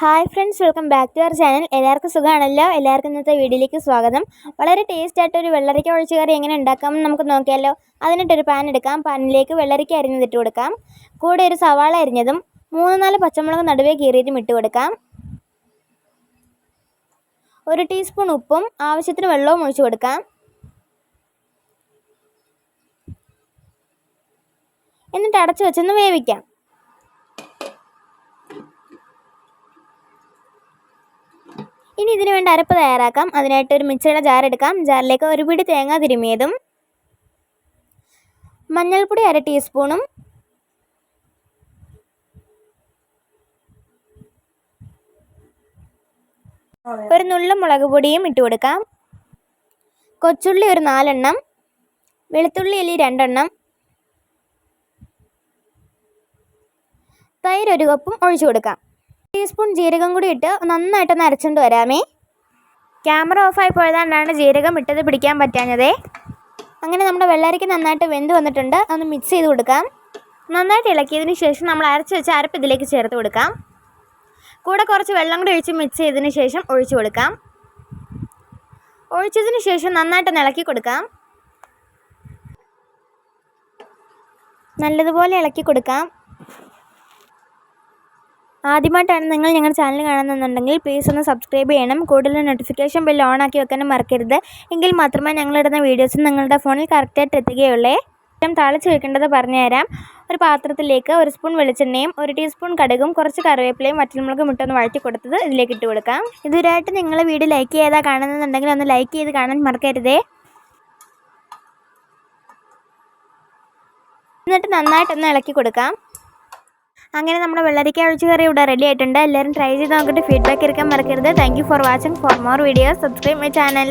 Hi friends welcome back to our channel എല്ലാവർക്കും സുഖമാണല്ലോ? എല്ലാവർക്കും ഇന്നത്തെ വീഡിയോയിലേക്ക് സ്വാഗതം. വളരെ ടേസ്റ്റ് ആയിട്ട് ഒരു വെള്ളരിക്ക ഒഴിച്ച് കറി എങ്ങനെ ഉണ്ടാക്കാമെന്ന് നമുക്ക് നോക്കിയാലോ. അതിനിട്ടൊരു പാൻ എടുക്കാം. പാനിലേക്ക് വെള്ളരിക്ക അരിഞ്ഞത് ഇട്ട് കൊടുക്കാം. കൂടെ ഒരു സവാള അരിഞ്ഞതും മൂന്ന് നാല് പച്ചമുളക് നടുവേ കീറിയതും ഇട്ട് കൊടുക്കാം. ഒരു ടീസ്പൂൺ ഉപ്പും ആവശ്യത്തിന് വെള്ളവും ഒഴിച്ചു കൊടുക്കാം. എന്നിട്ട് അടച്ചു വെച്ചൊന്ന് വേവിക്കാം. ഇനി ഇതിന് വേണ്ട അരപ്പ് തയ്യാറാക്കാം. അതിനായിട്ട് ഒരു മിക്സിയുടെ ജാർ എടുക്കാം. ജാറിലേക്ക് ഒരു പിടി തേങ്ങ തിരുമിയതും മഞ്ഞൾപ്പൊടി അര ടീസ്പൂണും ഒരു നുള്ള മുളക് പൊടിയും ഇട്ട് കൊടുക്കാം. കൊച്ചുള്ളി ഒരു നാലെണ്ണം വെളുത്തുള്ളി അല്ലി രണ്ടെണ്ണം തൈര് ഒരു കപ്പും ഒഴിച്ചു കൊടുക്കാം. ടീസ്പൂൺ ജീരകം കൂടി ഇട്ട് നന്നായിട്ടൊന്ന് അരച്ചുകൊണ്ട് വരാമേ. ക്യാമറ ഓഫായി പോയതുകൊണ്ടാണ് ജീരകം ഇട്ടത് പിടിക്കാൻ പറ്റാഞ്ഞതേ. അങ്ങനെ നമ്മുടെ വെള്ളരിക്ക നന്നായിട്ട് വെന്ത് വന്നിട്ടുണ്ട്. അതൊന്ന് മിക്സ് ചെയ്ത് കൊടുക്കാം. നന്നായിട്ട് ഇളക്കിയതിന് ശേഷം നമ്മൾ അരച്ച് വെച്ച അരപ്പ് ഇതിലേക്ക് ചേർത്ത് കൊടുക്കാം. കൂടെ കുറച്ച് വെള്ളം കൂടി ഒഴിച്ച് മിക്സ് ചെയ്തതിന് ശേഷം ഒഴിച്ചു കൊടുക്കാം. ഒഴിച്ചതിന് ശേഷം നന്നായിട്ട് ഇളക്കി കൊടുക്കാം. നല്ലതുപോലെ ഇളക്കി കൊടുക്കാം. ആദ്യമായിട്ടാണ് നിങ്ങൾ ഞങ്ങളുടെ ചാനൽ കാണുന്നുണ്ടെങ്കിൽ പ്ലീസ് ഒന്ന് സബ്സ്ക്രൈബ് ചെയ്യണം. കൂടുതൽ നോട്ടിഫിക്കേഷൻ ഓൺ ആക്കി വെക്കാനും മറക്കരുത്. എങ്കിൽ മാത്രമേ ഞങ്ങളിടുന്ന വീഡിയോസ് നിങ്ങളുടെ ഫോണിൽ കറക്റ്റായിട്ട് എത്തുകയുള്ളേ. ഏറ്റവും താളിച്ച് വെക്കേണ്ടത് പറഞ്ഞുതരാം. ഒരു പാത്രത്തിലേക്ക് ഒരു സ്പൂൺ വെളിച്ചെണ്ണയും ഒരു ടീസ്പൂൺ കടുകും കുറച്ച് കറിവേപ്പിലയും വറ്റൽമുളകും ഇട്ടൊന്ന് വഴറ്റി കൊടുത്തത് ഇതിലേക്ക് ഇട്ട് കൊടുക്കാം. ഇതുവരായിട്ട് നിങ്ങൾ വീഡിയോ ലൈക്ക് ചെയ്താൽ കാണുന്നുണ്ടെങ്കിൽ ഒന്ന് ലൈക്ക് ചെയ്ത് കാണാൻ മറക്കരുതേ. എന്നിട്ട് നന്നായിട്ടൊന്ന് ഇളക്കി കൊടുക്കാം. അങ്ങനെ നമ്മുടെ വെള്ളരിക്ക ഒഴിച്ച് കറി ഇവിടെ റെഡി ആയിട്ടുണ്ട്. എല്ലാവരും ട്രൈ ചെയ്ത് നോക്കിയിട്ട് ഫീഡ്ബാക്ക് എടുക്കാൻ മറക്കരുത്. Thank for watching for more videos subscribe my channel